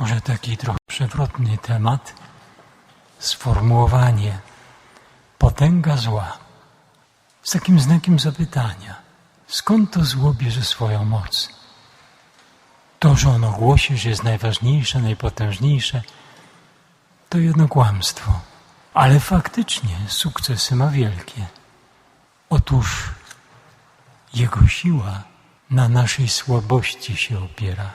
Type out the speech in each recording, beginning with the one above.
Może taki trochę przewrotny temat, sformułowanie potęga zła z takim znakiem zapytania. Skąd to zło bierze swoją moc? To, że ono głosi, że jest najważniejsze, najpotężniejsze, to jedno kłamstwo. Ale faktycznie sukcesy ma wielkie. Otóż jego siła na naszej słabości się opiera.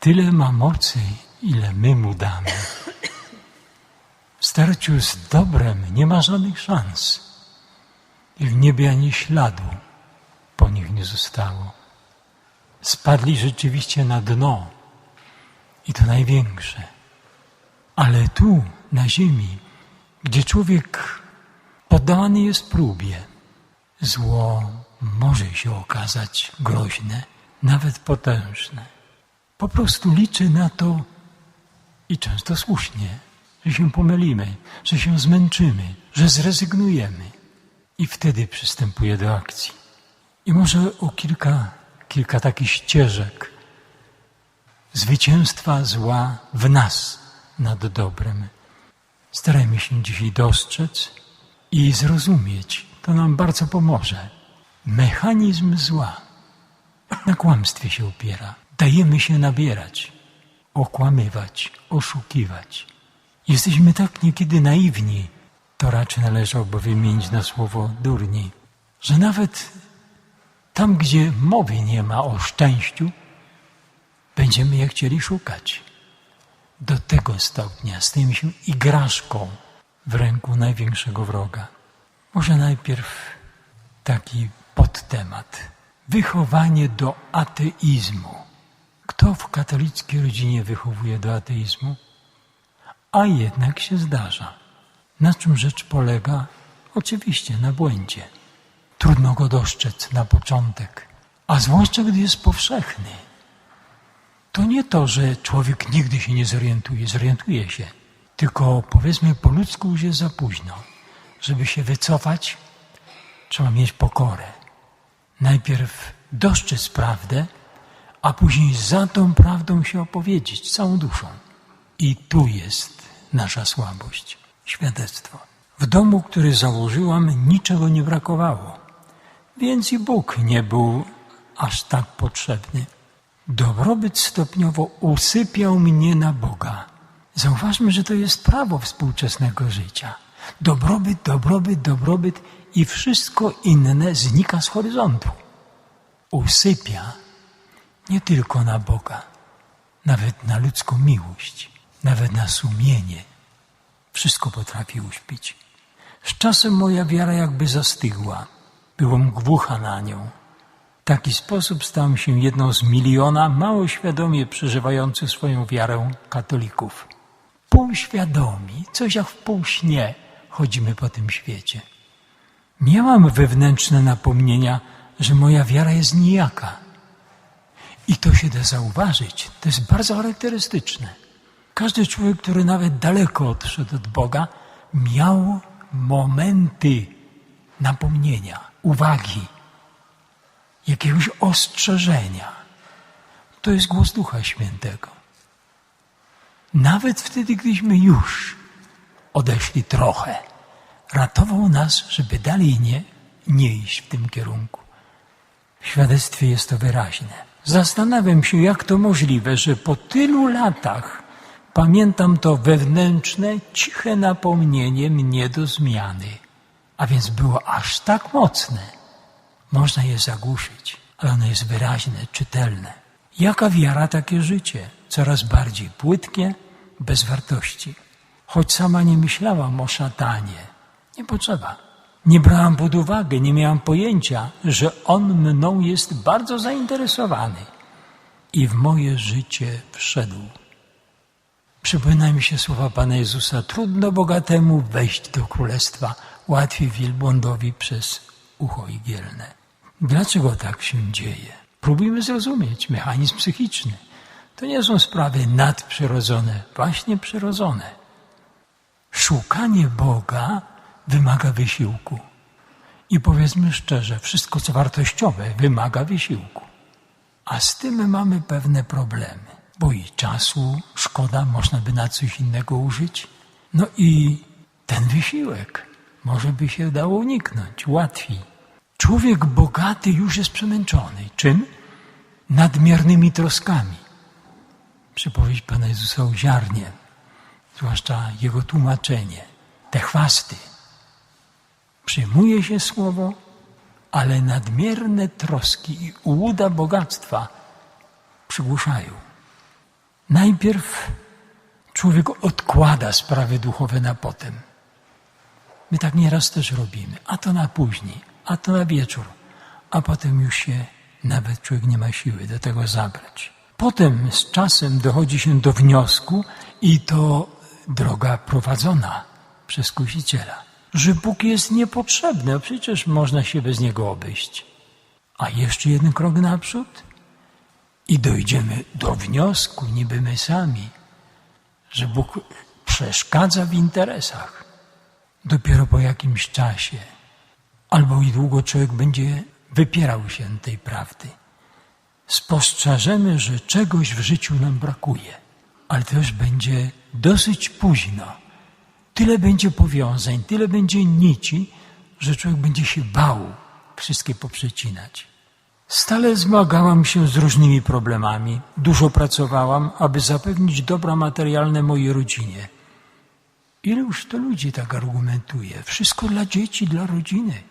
Tyle ma mocy, ile my mu damy. W starciu z dobrem nie ma żadnych szans. I w niebie ani śladu po nich nie zostało. Spadli rzeczywiście na dno. I to największe. Ale tu, na ziemi, gdzie człowiek poddany jest próbie, zło może się okazać groźne, nawet potężne. Po prostu liczy na to i często słusznie, że się pomylimy, że się zmęczymy, że zrezygnujemy. I wtedy przystępuje do akcji. I może o kilka, kilka takich ścieżek zwycięstwa zła w nas nad dobrem. Starajmy się dzisiaj dostrzec i zrozumieć. To nam bardzo pomoże. Mechanizm zła na kłamstwie się opiera. Dajemy się nabierać, okłamywać, oszukiwać. Jesteśmy tak niekiedy naiwni, to raczej należałoby wymienić na słowo durni, że nawet tam, gdzie mowy nie ma o szczęściu, będziemy je chcieli szukać. Do tego stopnia stajemy się igraszką w ręku największego wroga. Może najpierw taki podtemat. Wychowanie do ateizmu. Kto w katolickiej rodzinie wychowuje do ateizmu? A jednak się zdarza. Na czym rzecz polega? Oczywiście na błędzie. Trudno go dostrzec na początek, a zwłaszcza gdy jest powszechny. To nie to, że człowiek nigdy się nie zorientuje, zorientuje się, tylko powiedzmy po ludzku już jest za późno. Żeby się wycofać, trzeba mieć pokorę. Najpierw dostrzec prawdę, a później za tą prawdą się opowiedzieć całą duszą. I tu jest nasza słabość. Świadectwo. W domu, który założyłam, niczego nie brakowało, więc i Bóg nie był aż tak potrzebny. Dobrobyt stopniowo usypiał mnie na Boga. Zauważmy, że to jest prawo współczesnego życia. Dobrobyt, dobrobyt, dobrobyt i wszystko inne znika z horyzontu. Usypia nie tylko na Boga, nawet na ludzką miłość, nawet na sumienie. Wszystko potrafi uśpić. Z czasem moja wiara jakby zastygła. Byłem głucha na nią. W taki sposób stałem się jedną z miliona mało świadomie przeżywających swoją wiarę katolików. Półświadomi, coś jak w półśnie chodzimy po tym świecie. Miałam wewnętrzne napomnienia, że moja wiara jest nijaka. I to się da zauważyć. To jest bardzo charakterystyczne. Każdy człowiek, który nawet daleko odszedł od Boga, miał momenty napomnienia, uwagi, jakiegoś ostrzeżenia. To jest głos Ducha Świętego. Nawet wtedy, gdyśmy już odeszli trochę, ratował nas, żeby dalej nie, nie iść w tym kierunku. W świadectwie jest to wyraźne. Zastanawiam się, jak to możliwe, że po tylu latach pamiętam to wewnętrzne, ciche napomnienie mnie do zmiany. A więc było aż tak mocne. Można je zagłuszyć, ale ono jest wyraźne, czytelne. Jaka wiara, takie życie? Coraz bardziej płytkie, bez wartości. Choć sama nie myślałam o szatanie. Nie potrzeba. Nie brałam pod uwagę, nie miałam pojęcia, że on mną jest bardzo zainteresowany i w moje życie wszedł. Przypomina mi się słowa Pana Jezusa: Trudno bogatemu wejść do królestwa, łatwiej wielbłądowi przez ucho igielne. Dlaczego tak się dzieje? Próbujmy zrozumieć mechanizm psychiczny. To nie są sprawy nadprzyrodzone, właśnie przyrodzone. Szukanie Boga wymaga wysiłku. I powiedzmy szczerze, wszystko co wartościowe wymaga wysiłku. A z tym mamy pewne problemy. bo i czasu szkoda, można by na coś innego użyć. No i ten wysiłek może by się dało uniknąć łatwiej. Człowiek bogaty już jest przemęczony. Czym? Nadmiernymi troskami. Przypowieść Pana Jezusa o ziarnie, zwłaszcza jego tłumaczenie, te chwasty. Przyjmuje się słowo, ale nadmierne troski i ułuda bogactwa przygłuszają. Najpierw człowiek odkłada sprawy duchowe na potem. My tak nieraz też robimy, a to na później, a to na wieczór, a potem już się nawet człowiek nie ma siły do tego zabrać. Potem z czasem dochodzi się do wniosku, i to droga prowadzona przez kusiciela, że Bóg jest niepotrzebny, a przecież można się bez niego obejść. A jeszcze jeden krok naprzód i dojdziemy do wniosku, niby my sami, że Bóg przeszkadza w interesach. Dopiero po jakimś czasie, albo i długo człowiek będzie wypierał się tej prawdy. Spostrzeżemy, że czegoś w życiu nam brakuje, ale też będzie dosyć późno. Tyle będzie powiązań, tyle będzie nici, że człowiek będzie się bał wszystkie poprzecinać. Stale zmagałam się z różnymi problemami. Dużo pracowałam, aby zapewnić dobra materialne mojej rodzinie. Ile już to ludzi tak argumentuje? Wszystko dla dzieci, dla rodziny.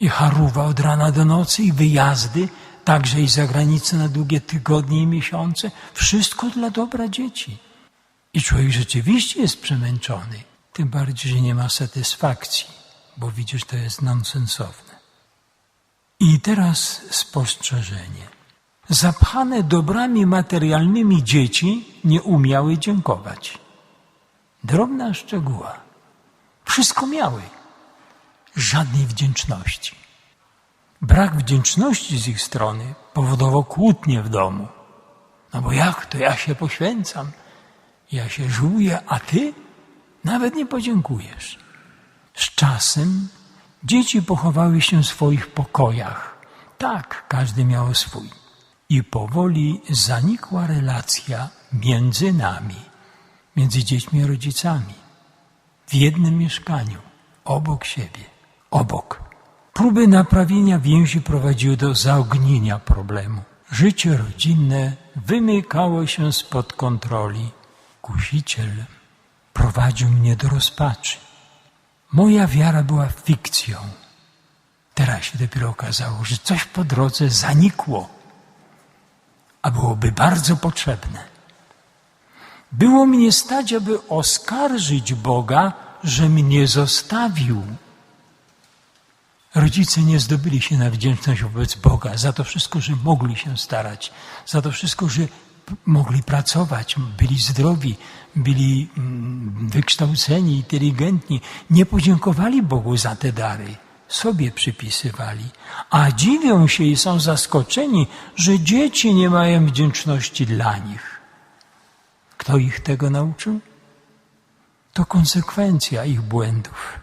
I haruwa od rana do nocy, i wyjazdy, także i za granicę na długie tygodnie i miesiące. Wszystko dla dobra dzieci. I człowiek rzeczywiście jest przemęczony. Tym bardziej, że nie ma satysfakcji, bo widzisz, to jest nonsensowne. I teraz spostrzeżenie. Zapchane dobrami materialnymi dzieci nie umiały dziękować. Drobna szczegóła. Wszystko miały. Żadnej wdzięczności. Brak wdzięczności z ich strony powodował kłótnie w domu. No bo jak to ja się poświęcam, ja się żuję, a ty nawet nie podziękujesz. Z czasem dzieci pochowały się w swoich pokojach. Tak, każdy miał swój. I powoli zanikła relacja między nami, między dziećmi a rodzicami. W jednym mieszkaniu, obok siebie, obok. Próby naprawienia więzi prowadziły do zaognienia problemu. Życie rodzinne wymykało się spod kontroli. Kusiciel prowadził mnie do rozpaczy. Moja wiara była fikcją. Teraz się dopiero okazało, że coś po drodze zanikło, a byłoby bardzo potrzebne. Było mnie stać, aby oskarżyć Boga, że mnie zostawił. Rodzice nie zdobyli się na wdzięczność wobec Boga za to wszystko, że mogli się starać, za to wszystko, że mogli pracować, byli zdrowi, byli mm, wykształceni, inteligentni. Nie podziękowali Bogu za te dary, sobie przypisywali. A dziwią się i są zaskoczeni, że dzieci nie mają wdzięczności dla nich. Kto ich tego nauczył? To konsekwencja ich błędów.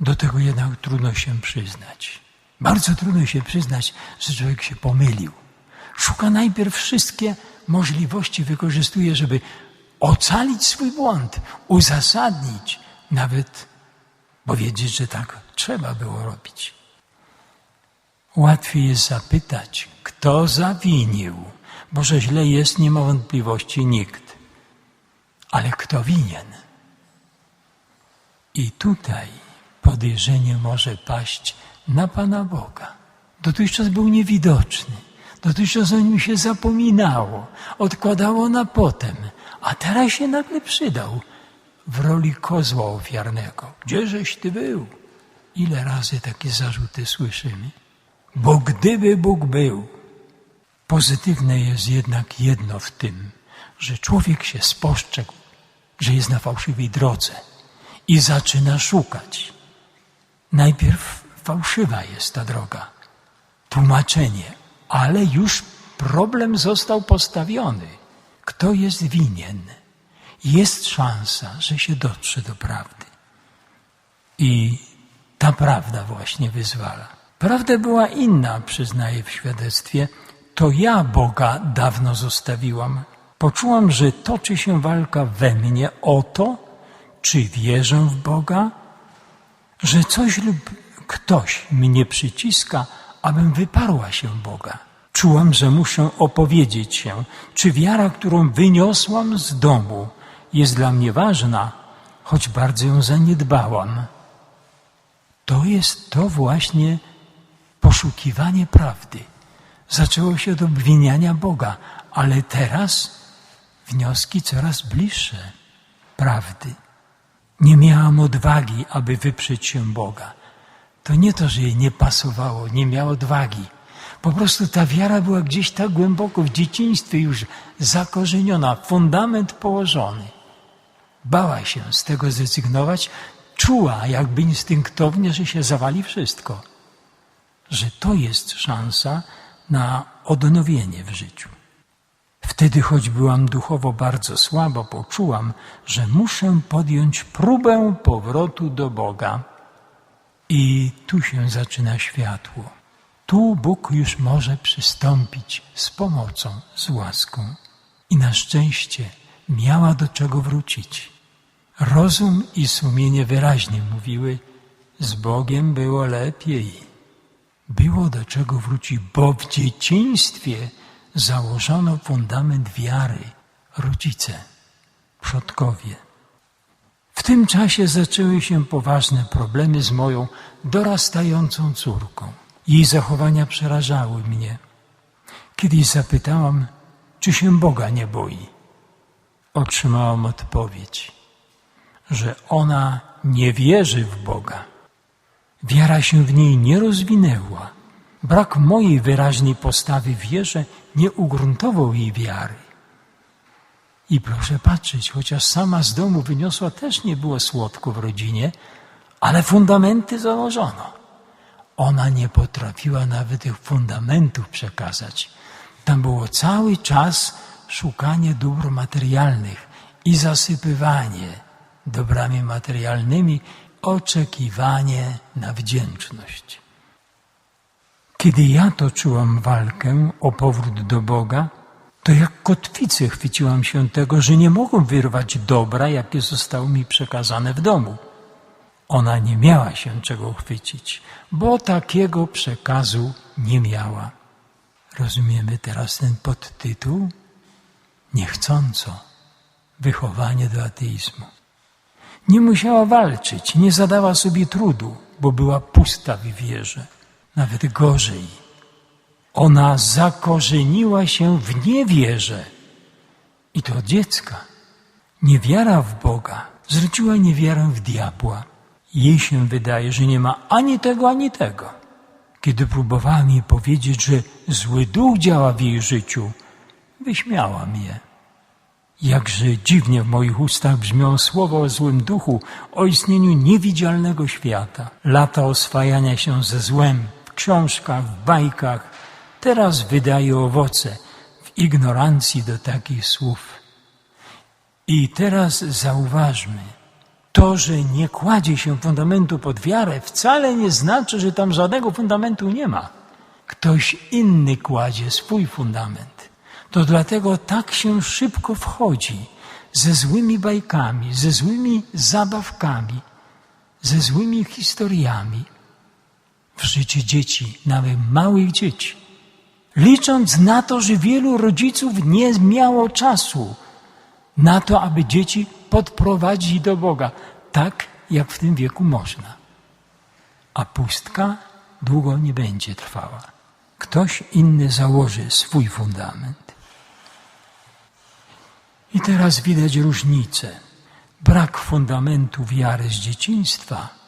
Do tego jednak trudno się przyznać. Bardzo trudno się przyznać, że człowiek się pomylił. Szuka najpierw wszystkie możliwości, wykorzystuje, żeby ocalić swój błąd, uzasadnić, nawet powiedzieć, że tak trzeba było robić. Łatwiej jest zapytać, kto zawinił, bo że źle jest, nie ma wątpliwości nikt. Ale kto winien? I tutaj podejrzenie może paść na Pana Boga. Dotychczas był niewidoczny. Dotychczas o nim się zapominało, odkładało na potem, a teraz się nagle przydał w roli kozła ofiarnego. Gdzieżeś ty był? Ile razy takie zarzuty słyszymy? Bo gdyby Bóg był, pozytywne jest jednak jedno w tym, że człowiek się spostrzegł, że jest na fałszywej drodze i zaczyna szukać. Najpierw fałszywa jest ta droga, tłumaczenie, ale już problem został postawiony. Kto jest winien? Jest szansa, że się dotrze do prawdy. I ta prawda właśnie wyzwala. Prawda była inna, przyznaję w świadectwie, to ja Boga dawno zostawiłam. Poczułam, że toczy się walka we mnie o to, czy wierzę w Boga, że coś lub ktoś mnie przyciska, abym wyparła się Boga. Czułam, że muszę opowiedzieć się, czy wiara, którą wyniosłam z domu, jest dla mnie ważna, choć bardzo ją zaniedbałam. To jest to właśnie poszukiwanie prawdy. Zaczęło się od obwiniania Boga, ale teraz wnioski coraz bliższe prawdy. Nie miałam odwagi, aby wyprzeć się Boga. To nie to, że jej nie pasowało, nie miała odwagi. Po prostu ta wiara była gdzieś tak głęboko w dzieciństwie już zakorzeniona, fundament położony. Bała się z tego zrezygnować, czuła jakby instynktownie, że się zawali wszystko. Że to jest szansa na odnowienie w życiu. Wtedy, choć byłam duchowo bardzo słabo, poczułam, że muszę podjąć próbę powrotu do Boga. I tu się zaczyna światło. Tu Bóg już może przystąpić z pomocą, z łaską. I na szczęście miała do czego wrócić. Rozum i sumienie wyraźnie mówiły, z Bogiem było lepiej. Było do czego wrócić, bo w dzieciństwie założono fundament wiary, rodzice, przodkowie. W tym czasie zaczęły się poważne problemy z moją dorastającą córką. Jej zachowania przerażały mnie. Kiedyś zapytałam, czy się Boga nie boi. Otrzymałam odpowiedź, że ona nie wierzy w Boga. Wiara się w niej nie rozwinęła. Brak mojej wyraźnej postawy wierze nie ugruntował jej wiary. I proszę patrzeć, chociaż sama z domu wyniosła, też nie było słodko w rodzinie, ale fundamenty założono. Ona nie potrafiła nawet tych fundamentów przekazać. Tam było cały czas szukanie dóbr materialnych i zasypywanie dobrami materialnymi, oczekiwanie na wdzięczność. Kiedy ja toczyłam walkę o powrót do Boga, to jak kotwicy chwyciłam się tego, że nie mogą wyrwać dobra, jakie zostało mi przekazane w domu. Ona nie miała się czego chwycić, bo takiego przekazu nie miała. Rozumiemy teraz ten podtytuł? Niechcąco. Wychowanie do ateizmu. Nie musiała walczyć, nie zadała sobie trudu, bo była pusta w wierze. Nawet gorzej. Ona zakorzeniła się w niewierze. I to od dziecka. Niewiara w Boga zwróciła niewiarę w diabła. Jej się wydaje, że nie ma ani tego, ani tego. Kiedy próbowałam jej powiedzieć, że zły duch działa w jej życiu, wyśmiała mnie. Jakże dziwnie w moich ustach brzmią słowa o złym duchu, o istnieniu niewidzialnego świata. Lata oswajania się ze złem w książkach, w bajkach, teraz wydaje owoce w ignorancji do takich słów. I teraz zauważmy, to, że nie kładzie się fundamentu pod wiarę, wcale nie znaczy, że tam żadnego fundamentu nie ma. Ktoś inny kładzie swój fundament. To dlatego tak się szybko wchodzi ze złymi bajkami, ze złymi zabawkami, ze złymi historiami w życie dzieci, nawet małych dzieci. Licząc na to, że wielu rodziców nie miało czasu na to, aby dzieci podprowadzić do Boga, tak jak w tym wieku można. A pustka długo nie będzie trwała. Ktoś inny założy swój fundament. I teraz widać różnicę. Brak fundamentu wiary z dzieciństwa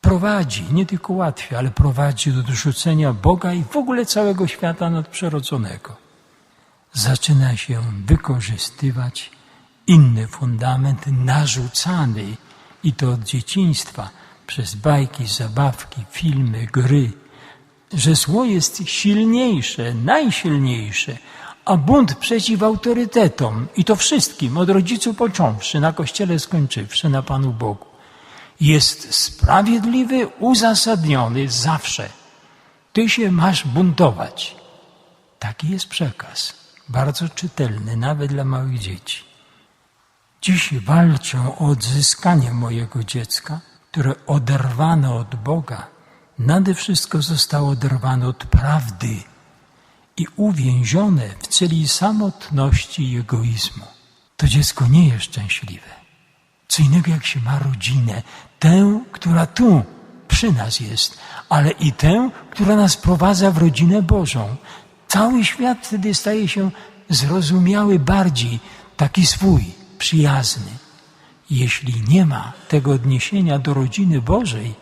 prowadzi, nie tylko łatwiej, ale prowadzi do odrzucenia Boga i w ogóle całego świata nadprzyrodzonego. Zaczyna się wykorzystywać inny fundament narzucany i to od dzieciństwa przez bajki, zabawki, filmy, gry, że zło jest silniejsze, najsilniejsze, a bunt przeciw autorytetom i to wszystkim, od rodziców począwszy, na kościele skończywszy, na Panu Bogu, jest sprawiedliwy, uzasadniony zawsze. Ty się masz buntować. Taki jest przekaz, bardzo czytelny, nawet dla małych dzieci. Dziś walczę o odzyskanie mojego dziecka, które oderwane od Boga, nade wszystko zostało oderwane od prawdy i uwięzione w celi samotności i egoizmu. To dziecko nie jest szczęśliwe. Co innego jak się ma rodzinę, tę, która tu przy nas jest, ale i tę, która nas prowadza w rodzinę Bożą. Cały świat wtedy staje się zrozumiały bardziej, taki swój, przyjazny. Jeśli nie ma tego odniesienia do rodziny Bożej,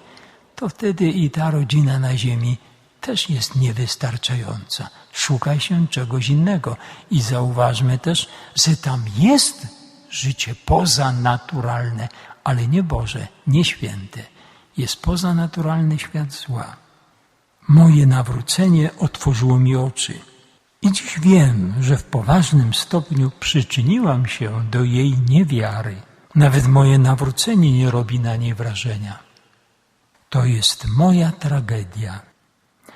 to wtedy i ta rodzina na ziemi też jest niewystarczająca. Szukaj się czegoś innego. I zauważmy też, że tam jest życie pozanaturalne, ale nie Boże, nie święte. Jest pozanaturalny świat zła. Moje nawrócenie otworzyło mi oczy. I dziś wiem, że w poważnym stopniu przyczyniłam się do jej niewiary. Nawet moje nawrócenie nie robi na niej wrażenia. To jest moja tragedia.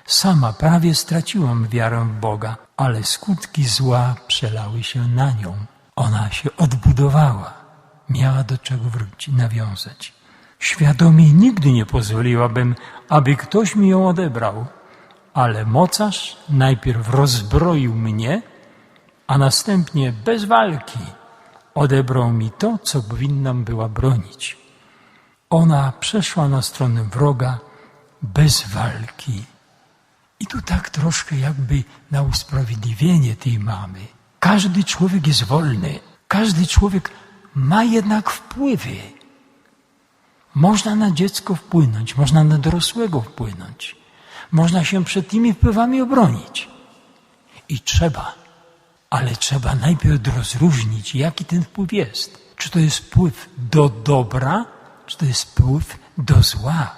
Sama prawie straciłam wiarę w Boga, ale skutki zła przelały się na nią. Ona się odbudowała, miała do czego wrócić, nawiązać. Świadomie nigdy nie pozwoliłabym, aby ktoś mi ją odebrał, ale mocarz najpierw rozbroił mnie, a następnie bez walki odebrał mi to, co powinnam była bronić. Ona przeszła na stronę wroga bez walki. I tu tak troszkę jakby na usprawiedliwienie tej mamy. Każdy człowiek jest wolny, każdy człowiek ma jednak wpływy. Można na dziecko wpłynąć, można na dorosłego wpłynąć. Można się przed tymi wpływami obronić. I trzeba, ale trzeba najpierw rozróżnić, jaki ten wpływ jest. Czy to jest wpływ do dobra, czy to jest wpływ do zła.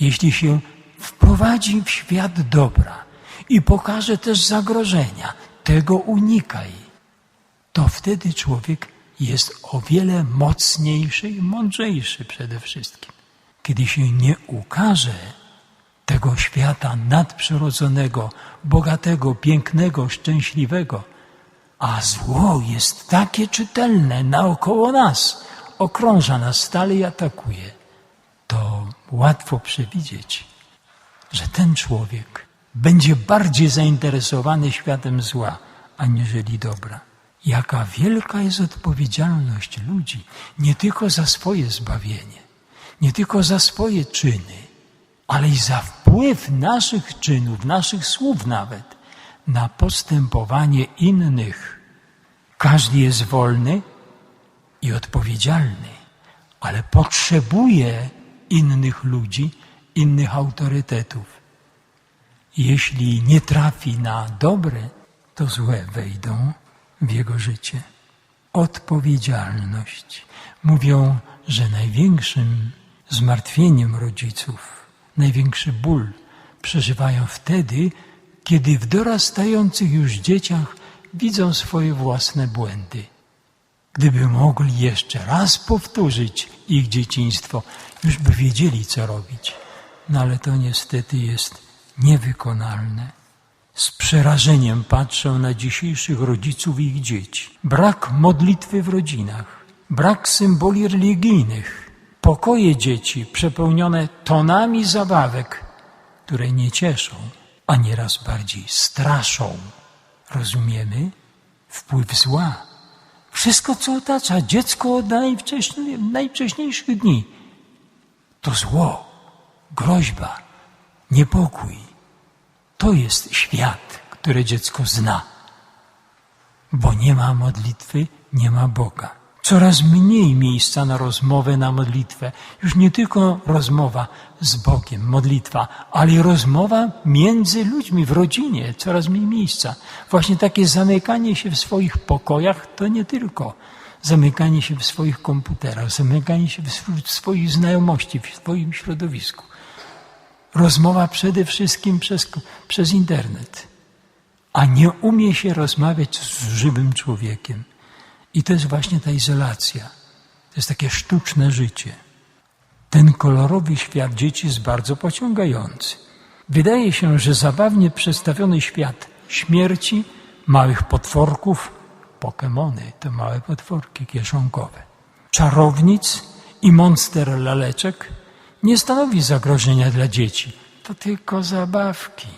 Jeśli się wprowadzi w świat dobra i pokaże też zagrożenia, tego unikaj, to wtedy człowiek jest o wiele mocniejszy i mądrzejszy przede wszystkim. Kiedy się nie ukaże tego świata nadprzyrodzonego, bogatego, pięknego, szczęśliwego, a zło jest takie czytelne naokoło nas, okrąża nas stale i atakuje, to łatwo przewidzieć, że ten człowiek będzie bardziej zainteresowany światem zła, aniżeli dobra. Jaka wielka jest odpowiedzialność ludzi, nie tylko za swoje zbawienie, nie tylko za swoje czyny, ale i za wpływ naszych czynów, naszych słów nawet, na postępowanie innych. Każdy jest wolny i odpowiedzialny, ale potrzebuje innych ludzi, innych autorytetów. Jeśli nie trafi na dobre, to złe wejdą w jego życie. Odpowiedzialność. Mówią, że największym zmartwieniem rodziców, największy ból przeżywają wtedy, kiedy w dorastających już dzieciach widzą swoje własne błędy. Gdyby mogli jeszcze raz powtórzyć ich dzieciństwo, już by wiedzieli, co robić. No ale to niestety jest niewykonalne. Z przerażeniem patrzę na dzisiejszych rodziców i ich dzieci. Brak modlitwy w rodzinach, brak symboli religijnych, pokoje dzieci przepełnione tonami zabawek, które nie cieszą, a nieraz bardziej straszą. Rozumiemy? Wpływ zła. Wszystko, co otacza dziecko od najwcześniejszych dni, to zło, groźba, niepokój. To jest świat, który dziecko zna. Bo nie ma modlitwy, nie ma Boga. Coraz mniej miejsca na rozmowę, na modlitwę. Już nie tylko rozmowa z Bogiem, modlitwa, ale i rozmowa między ludźmi w rodzinie. Coraz mniej miejsca. Właśnie takie zamykanie się w swoich pokojach to nie tylko zamykanie się w swoich komputerach, zamykanie się w swoich znajomości, w swoim środowisku. Rozmowa przede wszystkim przez, przez internet, a nie umie się rozmawiać z żywym człowiekiem. I to jest właśnie ta izolacja. To jest takie sztuczne życie. Ten kolorowy świat dzieci jest bardzo pociągający. Wydaje się, że zabawnie przedstawiony świat śmierci, małych potworków, Pokemony to małe potworki kieszonkowe, czarownic i monster laleczek nie stanowi zagrożenia dla dzieci. To tylko zabawki.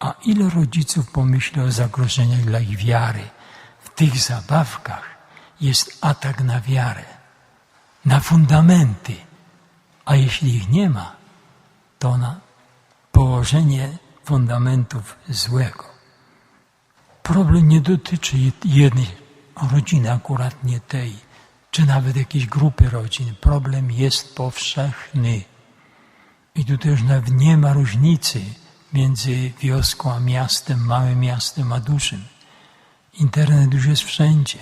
A ile rodziców pomyśli o zagrożeniach dla ich wiary? W tych zabawkach jest atak na wiarę, na fundamenty. A jeśli ich nie ma, to na położenie fundamentów złego. Problem nie dotyczy jednej rodziny, akurat nie tej, czy nawet jakiejś grupy rodzin. Problem jest powszechny. I tu też nawet nie ma różnicy między wioską a miastem, małym miastem a dużym. Internet już jest wszędzie.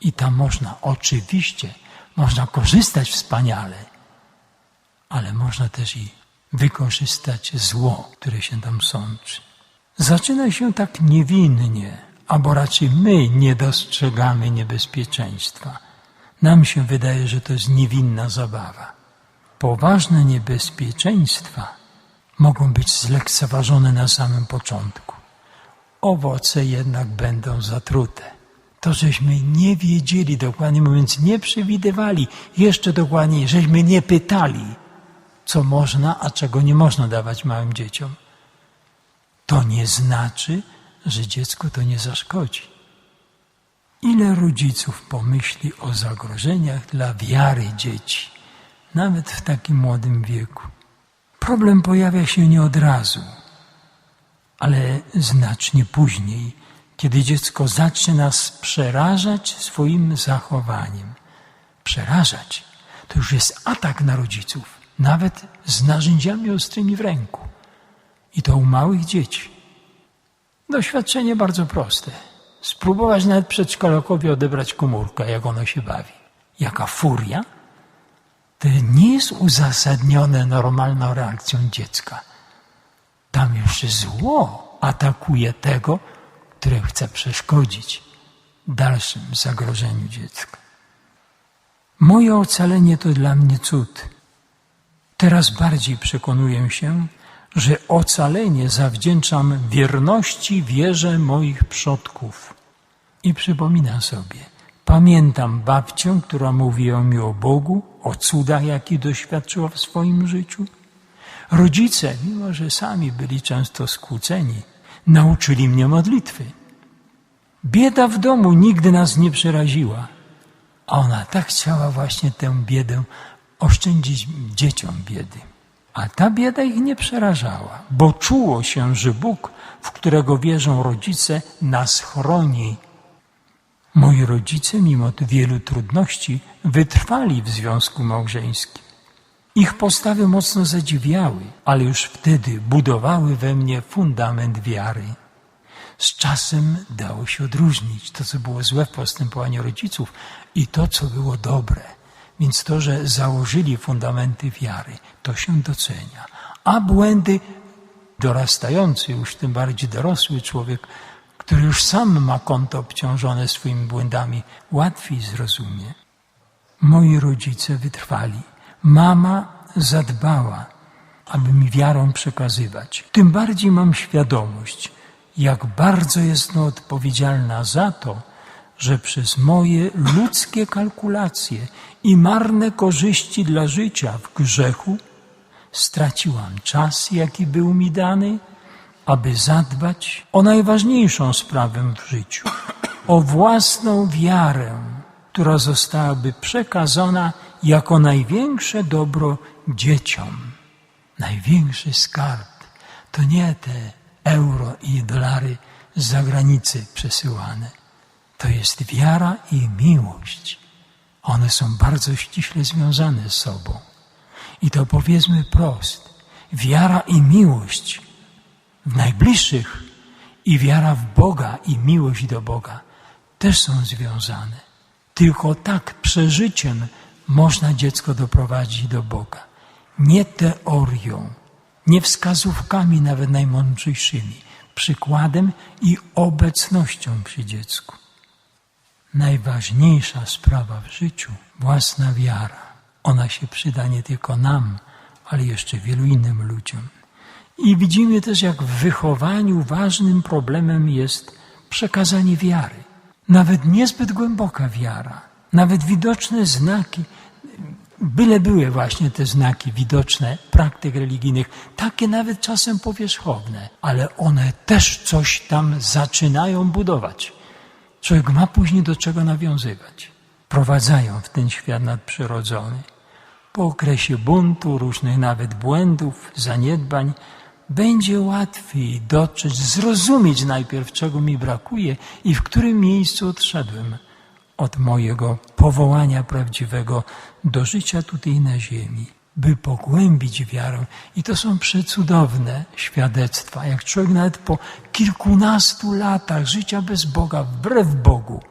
I tam można, oczywiście, można korzystać wspaniale, ale można też i wykorzystać zło, które się tam sączy. Zaczyna się tak niewinnie, albo raczej my nie dostrzegamy niebezpieczeństwa. Nam się wydaje, że to jest niewinna zabawa. Poważne niebezpieczeństwa mogą być zlekceważone na samym początku. Owoce jednak będą zatrute. To, żeśmy nie wiedzieli, dokładnie mówiąc, nie przewidywali, jeszcze dokładniej, żeśmy nie pytali, co można, a czego nie można dawać małym dzieciom. To nie znaczy, że dziecku to nie zaszkodzi. Ile rodziców pomyśli o zagrożeniach dla wiary dzieci, nawet w takim młodym wieku? Problem pojawia się nie od razu, ale znacznie później, kiedy dziecko zacznie nas przerażać swoim zachowaniem. Przerażać to już jest atak na rodziców, nawet z narzędziami ostrymi w ręku. I to u małych dzieci. Doświadczenie bardzo proste. Spróbować nawet przedszkolakowi odebrać komórkę, jak ono się bawi. Jaka furia? To nie jest uzasadnione normalną reakcją dziecka. Tam już zło atakuje tego, które chce przeszkodzić dalszym zagrożeniu dziecka. Moje ocalenie to dla mnie cud. Teraz bardziej przekonuję się, że ocalenie zawdzięczam wierności wierze moich przodków. I przypominam sobie, pamiętam babcię, która mówiła mi o Bogu, o cudach, jakie doświadczyła w swoim życiu. Rodzice, mimo że sami byli często skłóceni, nauczyli mnie modlitwy. Bieda w domu nigdy nas nie przeraziła, a ona tak chciała właśnie tę biedę oszczędzić dzieciom biedy. A ta bieda ich nie przerażała, bo czuło się, że Bóg, w którego wierzą rodzice, nas chroni. Moi rodzice, mimo wielu trudności, wytrwali w związku małżeńskim. Ich postawy mocno zadziwiały, ale już wtedy budowały we mnie fundament wiary. Z czasem dało się odróżnić to, co było złe w postępowaniu rodziców i to, co było dobre. Więc to, że założyli fundamenty wiary, to się docenia. A błędy dorastający, już tym bardziej dorosły człowiek, który już sam ma konto obciążone swoimi błędami, łatwiej zrozumie. Moi rodzice wytrwali. Mama zadbała, aby mi wiarą przekazywać. Tym bardziej mam świadomość, jak bardzo jest no odpowiedzialna za to, że przez moje ludzkie kalkulacje i marne korzyści dla życia w grzechu straciłam czas, jaki był mi dany, aby zadbać o najważniejszą sprawę w życiu, o własną wiarę, która zostałaby przekazana jako największe dobro dzieciom. Największy skarb to nie te euro i dolary z zagranicy przesyłane. To jest wiara i miłość. One są bardzo ściśle związane z sobą. I to powiedzmy prost. Wiara i miłość w najbliższych i wiara w Boga i miłość do Boga też są związane. Tylko tak przeżyciem można dziecko doprowadzić do Boga. Nie teorią, nie wskazówkami nawet najmądrzejszymi, przykładem i obecnością przy dziecku. Najważniejsza sprawa w życiu, własna wiara. Ona się przyda nie tylko nam, ale jeszcze wielu innym ludziom. I widzimy też, jak w wychowaniu ważnym problemem jest przekazanie wiary. Nawet niezbyt głęboka wiara, nawet widoczne znaki, byle były właśnie te znaki widoczne praktyk religijnych, takie nawet czasem powierzchowne, ale one też coś tam zaczynają budować. Człowiek ma później do czego nawiązywać. Prowadzają w ten świat nadprzyrodzony. Po okresie buntu, różnych nawet błędów, zaniedbań, będzie łatwiej dotrzeć, zrozumieć najpierw, czego mi brakuje i w którym miejscu odszedłem od mojego powołania prawdziwego do życia tutaj na ziemi, by pogłębić wiarę. I to są przecudowne świadectwa. Jak człowiek nawet po kilkunastu latach życia bez Boga, wbrew Bogu,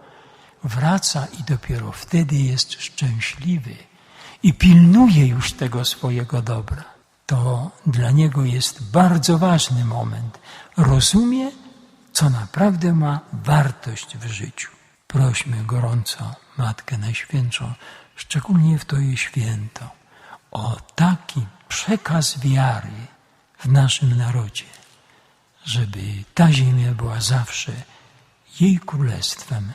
wraca i dopiero wtedy jest szczęśliwy i pilnuje już tego swojego dobra. To dla niego jest bardzo ważny moment. Rozumie, co naprawdę ma wartość w życiu. Prośmy gorąco Matkę Najświętszą, szczególnie w to jej święto, o taki przekaz wiary w naszym narodzie, żeby ta ziemia była zawsze jej królestwem